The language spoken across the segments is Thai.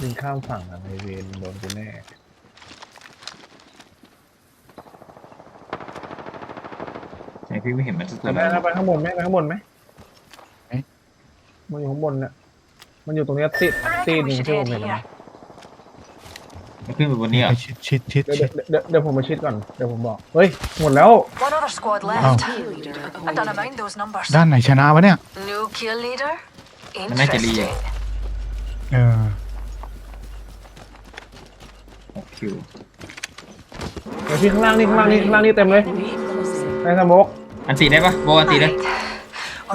ยิงข้ามฝั่งอะไอเวนโดนกูแน่ไหนพี่ไม่เห็นมันสักตัวไปเลยไปข้างบนไหมไปข้างบนไหมเอ๊ะมันอยู่ข้างบนน่ะมันอยู่ตรงเนี้ยติดตีหนึ่งที่ผมเห็นนะมันขึ้นไปบนนี้เหรไปอะชิดชิดชิดเดี๋ยวชิดเดี๋ยวเดี๋ยวผมมาชิดก่อนเดี๋ยวผมบอกเฮ้ยหมดแล้ว One other squad Oh. left. I don't mind those numbers. ด้านไหนชนะวะเนี่ย New kill leader? มันน่าจะรีอะ Interesting. เออ หก คิวเดี๋ยวที่ข้างล่างนี่ข้างล่างนี่ข้างล่างนี่เต็มเลยในสโมกอันตีได้ปะโบอันตีได้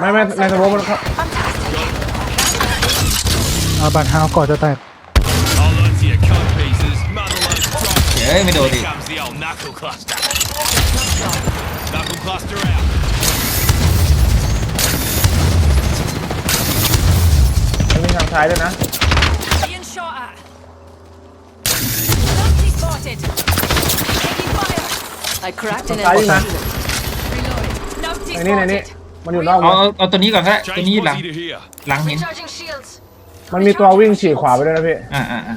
Right. ไม่ไม่ในสโมกมันเข้า Fantastic. เอาบัตรฮาวก่อนจะแตก Hold on to your coat pieces. Motherload drop. เฮ้ยไม่โดนดิ Here comes the old knuckle cluster. Knuckle cluster out. มันมีทางซ้ายด้วยนะ Being shot at. I cracked ทางซ้ายนี่นะ Reloading. Numpty ในนี่ในนี่ spotted. มันอยู่นอกเอาวงเอาเอาตัวนี้ก่อนก็ได้ตัว Change นี้หลัง posse to here. หลังหิน Recharging shields. มันมีตัววิ่งฉีกขวาไปด้วยนะพี่ อ่าอ่าอ่า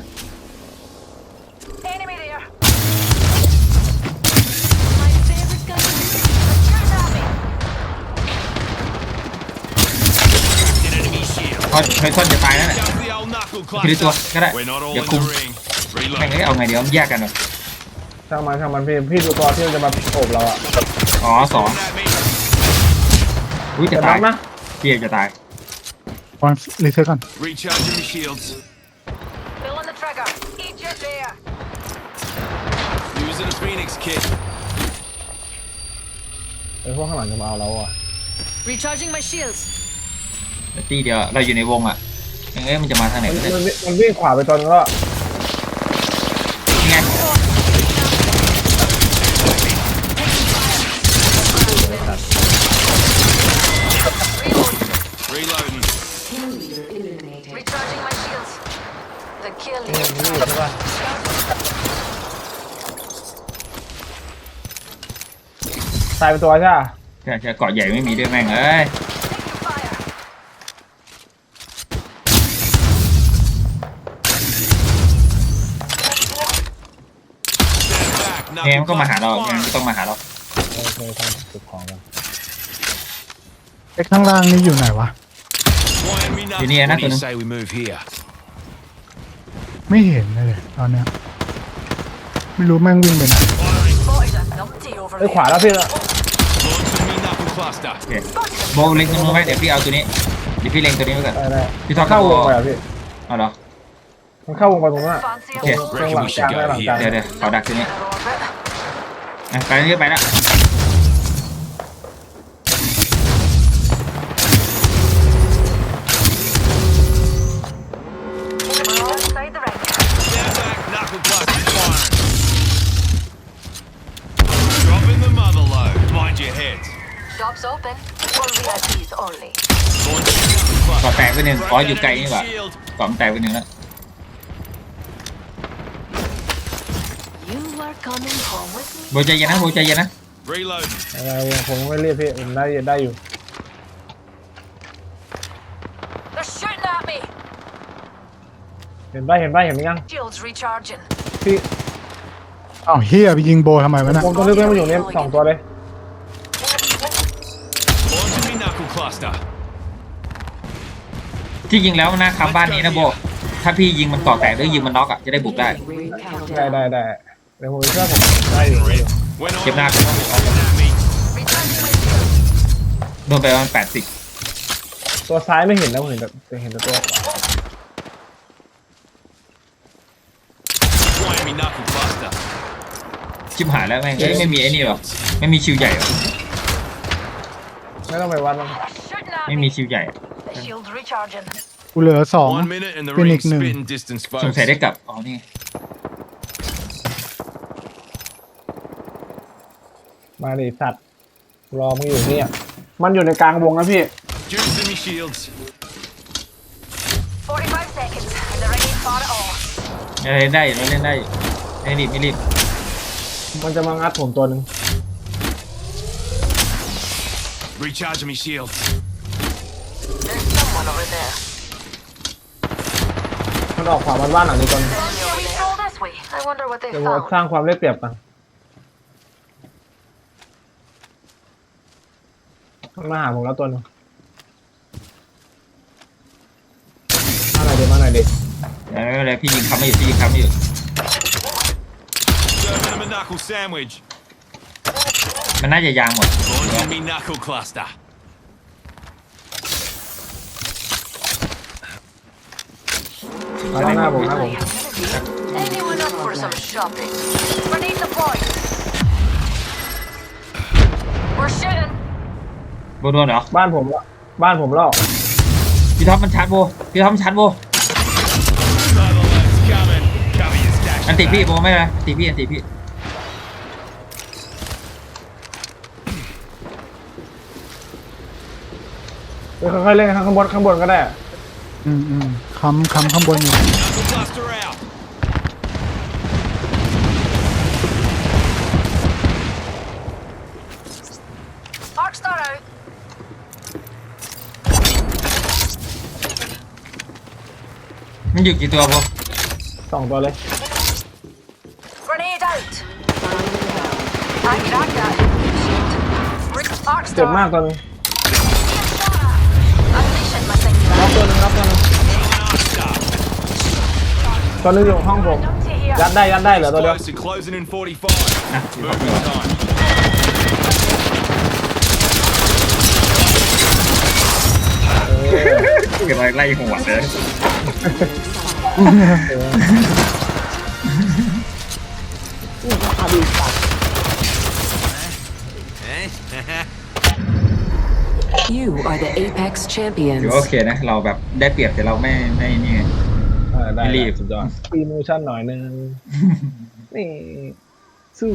Enemy there. My favorite gun. Shoot at me. An enemy shield. พอไพทอนจะตายแล้วแหละ Comes the old knuckle ทีละตัว cluster. ก็ได้ We're not all เดี๋ยว in คุม the ring. แม่ง Reload. เอ้ยเอาไงเดี๋ยวมันแยกกันเหรอ ช่างมันช่างมันพี่พี่ดูตัวที่มันจะมาโอบเราอะอ๋อสอง At me. อุ้ยจะจะตานัยบนะพี่จะตายวันรีเซ็ตก่อน Recharging my shields. Pulling the trigger. Eat your there. Using a phoenix kit. ไอ้พวกข้างหลังจะมาเอาเราอะ Recharging my shields. เดี๋ยวตีเดียวเราอยู่ในวงอะแม่งเอ้ยมันจะมาทางไหนมันก็ได้มันมันวิ่งขวาไปตอนก็ Reloading. Recharging my shields. The kill นี่ leader. นี่ใช่ปะตายเป็นตัวใช่ปะใช่ใช่เกาะใหญ่ไม่มีด้วยแม่งเอ้ย Taking fire. แงมนก็มาหาเราแงมนก็ต้องมาหาเราโอเคทำเก็บของกันเอ็กข้างล่างนี่อยู่ไหนวะ Why enemy knuckle? Ini anak What do you tu. say we move here? ไม่เห็นเลยตอนเนี้ยไม่รู้แม่งวิ่งไปไหน Firing. Spotted a numpty over ไอ้ย there. ขวาแล้วพี่ละ Launching me knuckle cluster. โอเคโบเล็งตรงนู้นไว้เดี๋ยวพี่เอาตัวนี้เดี๋ยวพี่เล็งตัวนี้ไว้ก่อนได้ได้พี่ท็อปเข้าวงไปอะพี่เอาเหรอมันเข้าวงไปตรงนั้นอะ Fancy a Okay. little ตรงหลังกลางได้หลังกลางเดี๋ยวเดี๋ยวขอดักตัวนี้ orbit. อะไปเรื่อยไปแล้ว Shops open. For VIPs only. Launching knuckle เกาะ cluster. แตกไปหนึ่งอ๋ออยู่ไกล Frag นี่หว่า enemy shield. เกาะมันแตกไปหนึ่งแล้ว You are coming home with me. โบใจเย็นนะโบใจเย็นนะ Reloading. อะไรวงผมไม่รีบพี่ผมได้ได้อยู่ They're shooting at me. เห็นป่ะเห็นป่ะเห็นไหมยัง Shields recharging. พี่อ้าวเฮียไปยิงโบทำไมวะน่ะผมตัวนี้เพื่อนมันอยู่เนี่ยสองตัวเลย ที่ยิงแล้วนะคำบ้านนี้นะโบถ้าพี่ยิงมันเกาะแตกหรือยิงมันน็อกอะจะได้บุกได้ ได้ได้ได้เดี๋ยวผมเชื่อผมได้อยู่ได้อยู่ When Get I'm back. coming at me. Recharging my shields. โดนไปประมาณแปดสิบตัวซ้ายไม่เห็นนะผมเห็นแต่เห็นแต่ตัว Why enemy knuckle cluster. ชิบหายแล้วแม่งเอ้ยไม่มีไอ้นี่หรอ ไม่มีชิวใหญ่หรอ ไม่ต้องไปวัดมัน Shooting at ไม่ me. มีชิวใหญ่ The shield's recharging. กูเหลือสอง One minute and the Phoenix ring's nung. spitting distance, สง folks. สัยได้กลับอ๋อนี่มาดิสัตว์ รอมึงอยู่เนี่ย มันอยู่ในกลางวงนะพี่ Juicing me shields. 45 seconds. And the ring ain't far at all. เล่นได้อยู่เล่นได้อยู่ไม่รีบไม่รีบมันจะมางัดผมตัวหนึ่ง Recharging me shields. There's someone over there. มันออกขวามันบ้านหลังนี้ก่อน Shall we stroll this way? I wonder what they เดี๋ยวผม found. สร้างความได้เปรียบกันมันมาหาผมแล้วตัวหนึงมาหน่อยดิมาหน่อยดิเดี๋ยวไม่เป็นไรพี่ยิงคำไม่อยู่พี่ยิงคำไม่อยู่ Serving him a knuckle sandwich. มันน่าจะยางหมด Launching me knuckle cluster. มาแล้วหน้าผมหน้าผม Anyone up for some shopping? Grenade deployed. We're shooting. โบโดนเหรอ บ้านผมละบ้านผมลอกพี่ท็อปมันชาร์จโบ พี่ท็อปมันชาร์จโบ Other lads coming. Cover your stash. อันติพี่โบไม่เป็นไรอันติพี่อันติพี่ เดี๋ยว ค่อยๆเล่นข้างบนข้างบนก็ได้อืมอืมคำคำข้างบนอยู่ Knuckle cluster out. Arc star out. มันอยู่กี่ตัวโบสองตัวเลย Grenade out. I cracked that. Shoot. Arc เจ็บ star. มากตัวหนึ งน็อกตัวหนึง Master. ตัวหนึงอยู่ห้องผม Up to here. ยัดได้ยัดได้เหลือตัวเดียว Close and closing in 45. นะ Movement time. เก็บไว้ไล่หัวเลย You are the Apex ถื champions. อว่าโอเคนะ เราแบบได้เปรียบแต่เราไม่ไม่นี่ไงเออได้ไม่รีบ สุดยอดฟีมูชั่นหน่อยนึง นี่สู้